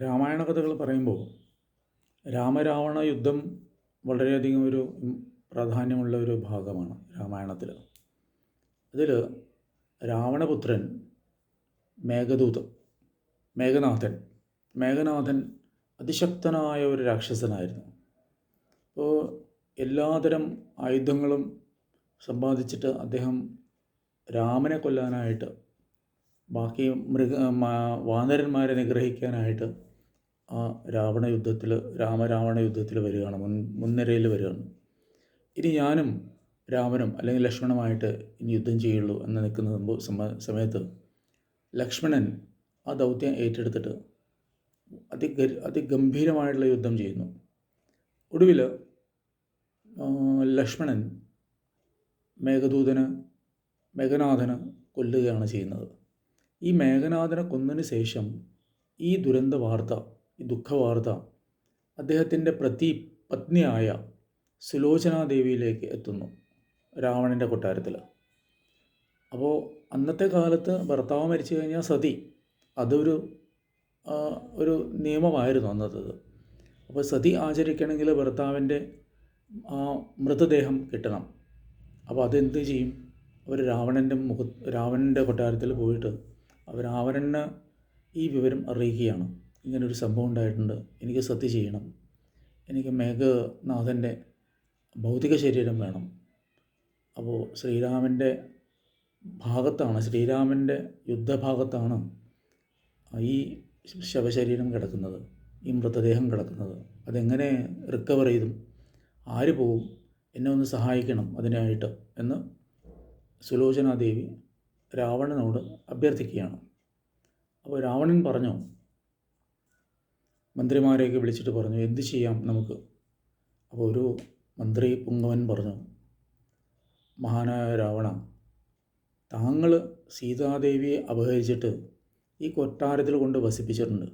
രാമായണ കഥകൾ പറയുമ്പോൾ രാമരാവണ യുദ്ധം വളരെയധികം ഒരു പ്രാധാന്യമുള്ള ഒരു ഭാഗമാണ് രാമായണത്തിൽ അതിൽ രാവണപുത്രൻ മേഘദൂത് മേഘനാഥൻ മേഘനാഥൻ അതിശക്തനായ ഒരു രാക്ഷസനായിരുന്നു. അപ്പോൾ എല്ലാതരം ആയുധങ്ങളും സമ്പാദിച്ചിട്ട് അദ്ദേഹം രാമനെ കൊല്ലാനായിട്ട് ബാക്കി മൃഗ വാനരന്മാരെ നിഗ്രഹിക്കാനായിട്ട് ആ രാവണ യുദ്ധത്തിൽ രാമരാവണ യുദ്ധത്തിൽ വരികയാണ് മുൻ മുൻനിരയിൽ വരികയാണ്. ഇനി ഞാനും രാമനും അല്ലെങ്കിൽ ലക്ഷ്മണുമായിട്ട് ഇനി യുദ്ധം ചെയ്യുള്ളൂ എന്ന് നിൽക്കുന്ന സമയത്ത് ലക്ഷ്മണൻ ആ ദൗത്യം ഏറ്റെടുത്തിട്ട് അതി അതിഗംഭീരമായിട്ടുള്ള യുദ്ധം ചെയ്യുന്നു. ഒടുവിൽ ലക്ഷ്മണൻ മേഘദൂതന് മേഘനാഥന് കൊല്ലുകയാണ് ചെയ്യുന്നത്. ഈ മേഘനാഥനെ കൊന്നതിന് ശേഷം ഈ ദുരന്ത വാർത്ത ഈ ദുഃഖവാർത്ത അദ്ദേഹത്തിന്റെ പ്രതി പത്നിയായ സുലോചനാദേവിയിലേക്ക് എത്തുന്നു രാവണന്റെ കൊട്ടാരത്തിൽ. അപ്പോൾ അന്നത്തെ കാലത്ത് ഭർത്താവ് മരിച്ചു കഴിഞ്ഞാൽ സതി അതൊരു ഒരു നിയമമായിരുന്നു അന്നത്തത് അപ്പോൾ സതി ആചരിക്കണമെങ്കിൽ ഭർത്താവിന്റെ മൃതദേഹം കിട്ടണം. അപ്പോൾ അതെന്ത് ചെയ്യും? അവർ രാവണന്റെ മുഖ രാവണന്റെ കൊട്ടാരത്തിൽ പോയിട്ട് അവർ ഈ വിവരം അറിയിക്കുകയാണ്. ഇങ്ങനൊരു സംഭവം ഉണ്ടായിട്ടുണ്ട്. എനിക്ക് സത്യ ചെയ്യണം. എനിക്ക് മേഘനാഥന്റെ ഭൗതിക ശരീരം വേണം. അപ്പോൾ ശ്രീരാമന്റെ ഭാഗത്താണ് ശ്രീരാമന്റെ യുദ്ധഭാഗത്താണ് ഈ ശവശരീരം കിടക്കുന്നത് ഈ മൃതദേഹം കിടക്കുന്നത്. അതെങ്ങനെ റിക്കവർ ചെയ്തും ആര് പോവും എന്നെ ഒന്ന് സഹായിക്കണം അതിനായിട്ട് എന്ന് സുലോചനാദേവി രാവണനോട് അഭ്യർത്ഥിക്കുകയാണ്. അപ്പോൾ രാവണൻ പറഞ്ഞു മന്ത്രിമാരെയൊക്കെ വിളിച്ചിട്ട് പറഞ്ഞു എന്ത് ചെയ്യാം നമുക്ക്? അപ്പോൾ ഒരു മന്ത്രി പുങ്കവൻ പറഞ്ഞു മഹാനായ രാവണ താങ്കൾ സീതാദേവിയെ അപഹരിച്ചിട്ട് ഈ കൊട്ടാരത്തിൽ കൊണ്ട് വസിപ്പിച്ചിട്ടുണ്ട്.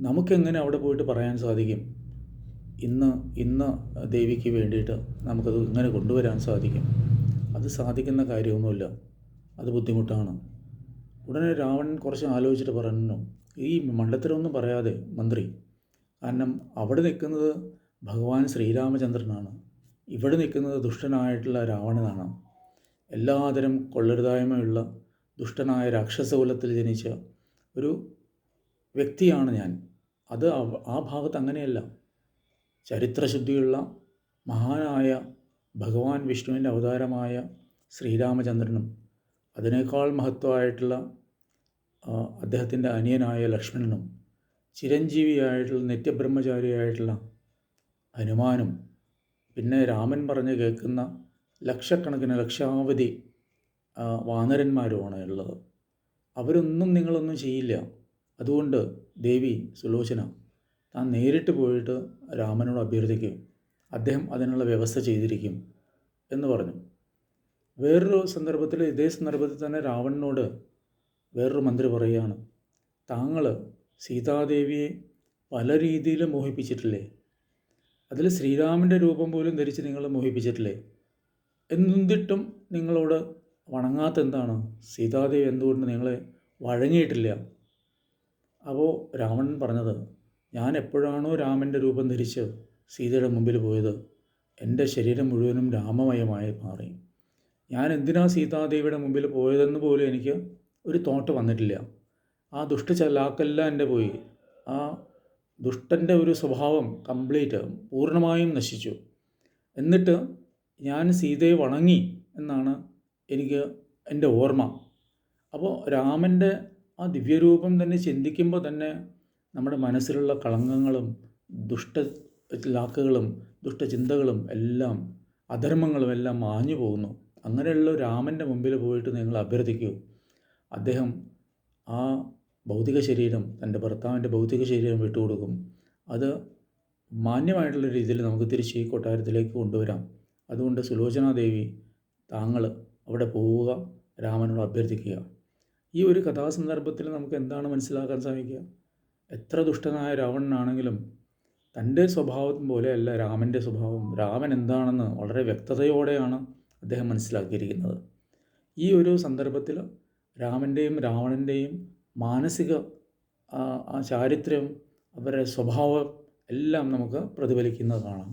നമുക്കെങ്ങനെ അവിടെ പോയിട്ട് പറയാൻ സാധിക്കും? ഇന്ന് ഇന്ന് ദേവിക്ക് വേണ്ടിയിട്ട് നമുക്കത് ഇങ്ങനെ കൊണ്ടുവരാൻ സാധിക്കും. അത് സാധിക്കുന്ന കാര്യമൊന്നുമില്ല. അത് ബുദ്ധിമുട്ടാണ്. ഉടനെ രാവണൻ കുറച്ച് ആലോചിച്ചിട്ട് പറഞ്ഞു ഈ മണ്ടത്തരമൊന്നും പറയാതെ മന്ത്രി കാരണം അവിടെ നിൽക്കുന്നത് ഭഗവാൻ ശ്രീരാമചന്ദ്രനാണ്. ഇവിടെ നിൽക്കുന്നത് ദുഷ്ടനായിട്ടുള്ള രാവണനാണ്. എല്ലാതരം കൊള്ളരുതായ്മയുള്ള ദുഷ്ടനായ രാക്ഷസകുലത്തിൽ ജനിച്ച ഒരു വ്യക്തിയാണ് ഞാൻ. അത് ആ ഭാഗത്ത് അങ്ങനെയല്ല. ചരിത്രശുദ്ധിയുള്ള മഹാനായ ഭഗവാൻ വിഷ്ണുവിന്റെ അവതാരമായ ശ്രീരാമചന്ദ്രനും അതിനേക്കാൾ മഹത്വമായിട്ടുള്ള അദ്ദേഹത്തിന്റെ അനിയനായ ലക്ഷ്മണനും ചിരഞ്ജീവിയായിട്ടുള്ള നിത്യബ്രഹ്മചാരിയായിട്ടുള്ള ഹനുമാനും പിന്നെ രാമൻ പറഞ്ഞ് കേൾക്കുന്ന ലക്ഷക്കണക്കിന് ലക്ഷാവധി വാനരന്മാരുമാണ് ഉള്ളത്. അവരൊന്നും നിങ്ങളൊന്നും ചെയ്യില്ല. അതുകൊണ്ട് ദേവി സുലോചന താൻ നേരിട്ട് പോയിട്ട് രാമനോട് അഭ്യർത്ഥിക്കും. അദ്ദേഹം അതിനുള്ള വ്യവസ്ഥ ചെയ്തിരിക്കും എന്ന് പറഞ്ഞു. വേറൊരു സന്ദർഭത്തിൽ ഇതേ സന്ദർഭത്തിൽ തന്നെ രാവണനോട് വേറൊരു മന്ത്രി പറയുകയാണ് താങ്കൾ സീതാദേവിയെ പല രീതിയിൽ മോഹിപ്പിച്ചിട്ടില്ലേ? അതിൽ ശ്രീരാമന്റെ രൂപം പോലും ധരിച്ച് നിങ്ങൾ മോഹിപ്പിച്ചിട്ടില്ലേ? എന്നിട്ടും നിങ്ങളോട് വണങ്ങാത്ത എന്താണ്? സീതാദേവി എന്തുകൊണ്ട് നിങ്ങളെ വഴങ്ങിയിട്ടില്ല? അപ്പോൾ രാവണൻ പറഞ്ഞത് ഞാൻ എപ്പോഴാണോ രാമന്റെ രൂപം ധരിച്ച് സീതയുടെ മുമ്പിൽ പോയത് എന്റെ ശരീരം മുഴുവനും രാമമയമായി മാറി. ഞാൻ എന്തിനാണ് സീതാദേവിയുടെ മുമ്പിൽ പോയതെന്ന് പോലും എനിക്ക് ഒരു തോട്ട് വന്നിട്ടില്ല. ആ ദുഷ്ടചലാക്കെല്ലാം എന്റെ പോയി. ആ ദുഷ്ടന്റെ ഒരു സ്വഭാവം കംപ്ലീറ്റ് പൂർണമായും നശിച്ചു. എന്നിട്ട് ഞാൻ സീതയെ വണങ്ങി എന്നാണ് എനിക്ക് എന്റെ ഓർമ്മ. അപ്പോൾ രാമന്റെ ആ ദിവ്യരൂപം തന്നെ ചിന്തിക്കുമ്പോൾ തന്നെ നമ്മുടെ മനസ്സിലുള്ള കളങ്കങ്ങളും ദുഷ്ട ലാക്കുകളും ദുഷ്ടചിന്തകളും എല്ലാം അധർമ്മങ്ങളും എല്ലാം മാഞ്ഞു പോകുന്നു അങ്ങനെയുള്ള രാമന്റെ മുമ്പിൽ പോയിട്ട് നിങ്ങൾ അഭ്യർത്ഥിക്കൂ. അദ്ദേഹം ആ ഭൗതിക ശരീരം തന്റെ ഭർത്താവിന്റെ ഭൗതിക ശരീരം വിട്ടുകൊടുക്കും. അത് മാന്യമായിട്ടുള്ള രീതിയിൽ നമുക്ക് തിരിച്ച് ഈ കൊട്ടാരത്തിലേക്ക് കൊണ്ടുവരാം. അതുകൊണ്ട് സുലോചനാദേവി താങ്കൾ അവിടെ പോവുക രാമനോട് അഭ്യർത്ഥിക്കുക. ഈ ഒരു കഥാസന്ദർഭത്തിൽ നമുക്ക് എന്താണ് മനസ്സിലാക്കാൻ സാധിക്കുക? എത്ര ദുഷ്ടനായ രാവണനാണെങ്കിലും തന്റെ സ്വഭാവം പോലെയല്ല രാമന്റെ സ്വഭാവം. രാമൻ എന്താണെന്ന് വളരെ വ്യക്തതയോടെയാണ് അദ്ദേഹം മനസ്സിലാക്കിയിരിക്കുന്നത്. ഈ ഒരു സന്ദർഭത്തിൽ രാമന്റെയും രാവണന്റെയും മാനസിക ആ ചാരിത്രം അവരുടെ സ്വഭാവം എല്ലാം നമുക്ക് പ്രതിഫലിക്കുന്നത് കാണാം.